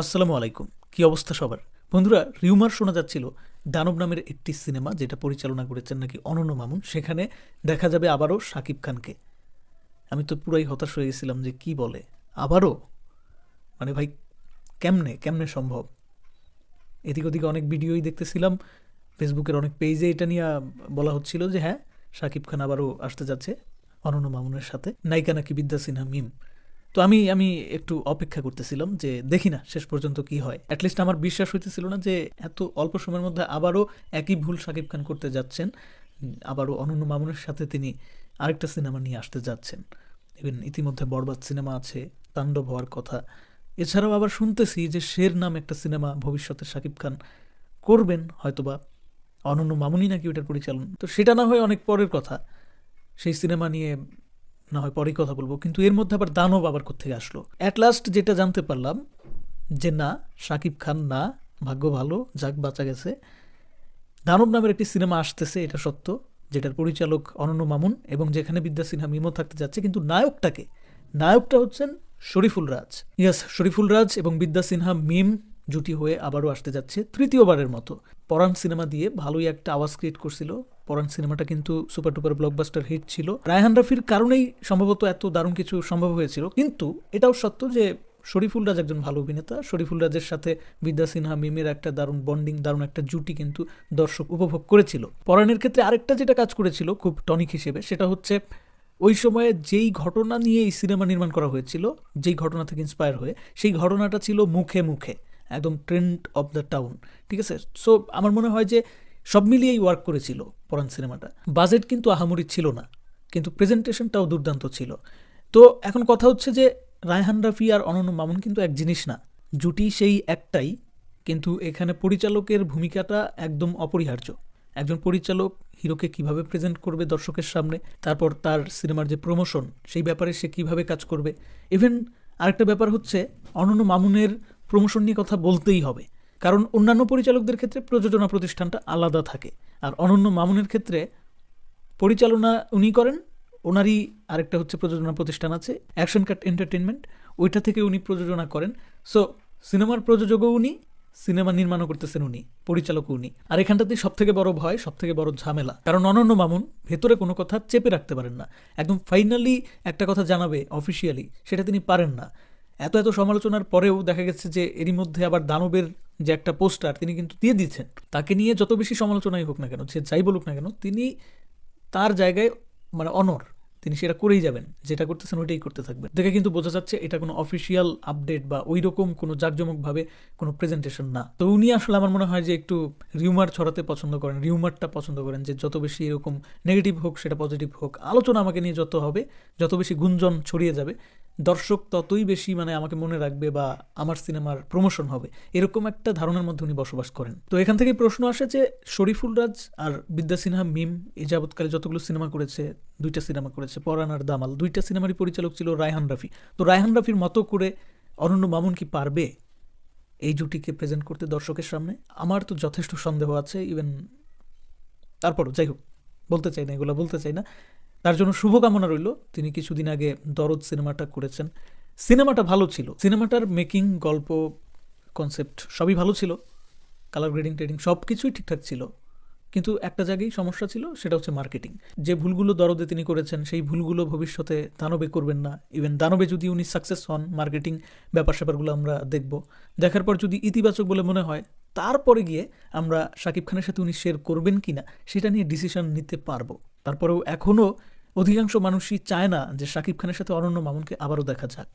আসসালামু আলাইকুম। কি অবস্থা সবার? বন্ধুরা রিউমার শোনা যাচ্ছিল, দানব নামের একটি সিনেমা যেটা পরিচালনা করেছেন নাকি অনন্য মামুন, সেখানে দেখা যাবে আবারও শাকিব খানকে। আমি তো পুরাই হতাশ হয়ে গেছিলাম যে কি বলে। আবারও? মানে ভাই, কেমনে কেমনে সম্ভব? এদিক ওদিকে অনেক ভিডিওই দেখতেছিলাম, ফেসবুকের অনেক পেজে এটা নিয়ে বলা হচ্ছিল যে হ্যাঁ শাকিব খান আবারও আসতে যাচ্ছে অনন্য মামুনের সাথে। নায়িকা নাকি বিদ্যা সিনহা মিম। তো আমি আমি একটু অপেক্ষা করতেছিলাম যে দেখি না শেষ পর্যন্ত কি হয়। অ্যাটলিস্ট আমার বিশ্বাস হইতেছিল না যে এত অল্প সময়ের মধ্যে আবারও একই ভুল শাকিব খান করতে যাচ্ছেন। আবারও অনন্য মামুনের সাথে তিনি আরেকটা সিনেমা নিয়ে আসতে যাচ্ছেন। ইভেন ইতিমধ্যে বরবাদ সিনেমা আছে, তাণ্ডব হওয়ার কথা। এছাড়াও আবার শুনতেছি যে শের নাম একটা সিনেমা ভবিষ্যতে শাকিব খান করবেন, হয়তোবা অনন্য মামুনি নাকি ওটার পরিচালন। তো সেটা না হয় অনেক পরের কথা। সেই সিনেমা নিয়ে না হয় পরেই কথা বলব, কিন্তু এর মধ্যে আবার দানব আবার কোথেকে আসলো? অ্যাট লাস্ট যেটা জানতে পারলাম, যে না শাকিব খান না, ভাগ্য ভালো, যাক, বাঁচা গেছে। দানব নামের একটি সিনেমা আসতেছে, এটা সত্য, যেটার পরিচালক অনন্য মামুন এবং যেখানে বিদ্যা সিনহা মিমও থাকতে যাচ্ছে, কিন্তু নায়কটাকে, নায়কটা হচ্ছেন শরীফুল রাজ। ইয়াস শরীফুল রাজ এবং বিদ্যা সিনহা মিম জুটি হয়ে আবারও আসতে যাচ্ছে তৃতীয়বারের মতো। পরাণ সিনেমা দিয়ে ভালোই একটা আওয়াজ ক্রিয়েট করছিল। পরাণ সিনেমাটা কিন্তু সুপার টুপার ব্লকবাস্টার হিট ছিল। রায়হান রাফির কারণেই সম্ভবত এত দারুণ কিছু সম্ভব হয়েছিল। কিন্তু এটাও সত্য যে শরীফুল রাজ একজন ভালো অভিনেতা। শরীফুল রাজের সাথে বিদ্যা সিনহা, মিমের একটা দারুণ বন্ডিং দারুণ একটা জুটি কিন্তু দর্শক উপভোগ করেছিল। পরাণের ক্ষেত্রে আরেকটা যেটা কাজ করেছিল খুব টনিক হিসেবে, সেটা হচ্ছে ওই সময়ে যেই ঘটনা নিয়ে এই সিনেমা নির্মাণ করা হয়েছিল, যেই ঘটনা থেকে ইন্সপায়ার হয়ে, সেই ঘটনাটা ছিল মুখে মুখে, একদম ট্রেন্ড অফ দ্য টাউন ঠিক আছে? সো আমার মনে হয় যে সব মিলিয়েই ওয়ার্ক করেছিল পরান সিনেমাটা। বাজেট কিন্তু আহামরি ছিল না, কিন্তু প্রেজেন্টেশনটাও দুর্দান্ত ছিল। তো এখন কথা হচ্ছে যে, রায়হান রাফি আর অনন্য মামুন কিন্তু এক জিনিস না, জুটি সেই একটাই, কিন্তু এখানে পরিচালকের ভূমিকাটা একদম অপরিহার্য। একজন পরিচালক হিরোকে কীভাবে প্রেজেন্ট করবে দর্শকের সামনে, তারপর তার সিনেমার যে প্রমোশন সেই ব্যাপারে সে কীভাবে কাজ করবে? ইভেন আরেকটা ব্যাপার হচ্ছে, অনন্য মামুনের প্রমোশন নিয়ে কথা বলতেই হবে। কারণ অন্যান্য পরিচালকদের ক্ষেত্রে প্রযোজনা প্রতিষ্ঠানটা আলাদা থাকে। আর অনন্য মামুনের ক্ষেত্রে পরিচালনা উনি করেন, ওনারই আরেকটা হচ্ছে প্রযোজনা প্রতিষ্ঠান আছে, অ্যাকশন কাট এন্টারটেনমেন্ট ওইটা থেকে উনি প্রযোজনা করেন। সো সিনেমার প্রযোজকও উনি, সিনেমা নির্মাণও করতেছেন উনি, পরিচালকও উনি। আর এখানটাতেই সব থেকে বড় ভয় সব থেকে বড় ঝামেলা। কারণ অনন্য মামুন ভেতরে কোনো কথা চেপে রাখতে পারেন না। একদম ফাইনালি একটা কথা জানাবে অফিসিয়ালি, সেটা তিনি পারেন না। এত এত সমালোচনার পরেও দেখা গেছে যে এরই মধ্যে আবার দানবের যে একটা পোস্টার তিনি কিন্তু দিয়ে দিচ্ছেন, তাকে নিয়ে যত বেশি সমালোচনাই হোক না কেন, সে যাই বলুক না কেন, তিনি তার জায়গায় মানে অনর তিনি সেটা করেই যাবেন, যেটা করতেছেন ওইটাই করতে থাকবেন। দেখে কিন্তু বোঝা যাচ্ছে এটা কোনো অফিসিয়াল আপডেট বা ওই রকম কোনো জাঁকজমকভাবে কোনো প্রেজেন্টেশন না। তো উনি আসলে আমার মনে হয় যে একটু রিউমার ছড়াতে পছন্দ করেন রিউমারটা পছন্দ করেন যে যত বেশি এরকম নেগেটিভ হোক, সেটা পজিটিভ হোক, আলোচনা আমাকে নিয়ে যত হবে, যত বেশি গুঞ্জন ছড়িয়ে যাবে দর্শক ততই বেশি মানে আমাকে মনে রাখবে বা আমার সিনেমার প্রমোশন হবে। এরকম একটা ধারণার মধ্যে উনি বসবাস করেন। তো এখান থেকে প্রশ্ন আসে যে, শরীফুল রাজ আর বিদ্যা সিনহা মিম এই যাবৎকালে যতগুলো সিনেমা করেছে, দুইটা সিনেমা করেছে পরান আর দামাল, দুইটা সিনেমারই পরিচালক ছিল রায়হান রাফি। তো রায়হান রাফির মতো করে অনন্য মামুন কি পারবে এই জুটিকে প্রেজেন্ট করতে দর্শকের সামনে? আমার তো যথেষ্ট সন্দেহ আছে ইভেন তারপরও, যাই হোক, বলতে চাই না, এগুলো বলতে চাই না। তার জন্য শুভকামনা রইল। তিনি কিছুদিন আগে দরদ সিনেমাটা করেছেন। সিনেমাটা ভালো ছিল। সিনেমাটার মেকিং, গল্প কনসেপ্ট সবই ভালো ছিল। কালার গ্রেডিং ট্রেডিং সব কিছুই ঠিকঠাক ছিল। কিন্তু একটা জায়গায় সমস্যা ছিল, সেটা হচ্ছে মার্কেটিং যে ভুলগুলো দরদে তিনি করেছেন, সেই ভুলগুলো ভবিষ্যতে দানবে করবেন না। ইভেন দানবে যদি উনি সাকসেস হন মার্কেটিং ব্যাপার স্যাপারগুলো আমরা দেখব। দেখার পর যদি ইতিবাচক বলে মনে হয়, তারপরে গিয়ে আমরা শাকিব খানের সাথে উনি শেয়ার করবেন কি না সেটা নিয়ে ডিসিশন নিতে পারব। তারপরেও এখনও অধিকাংশ মানুষই চায় না যে শাকিব খানের সাথে অরণ্য মামুনকে আবারও দেখা যাক।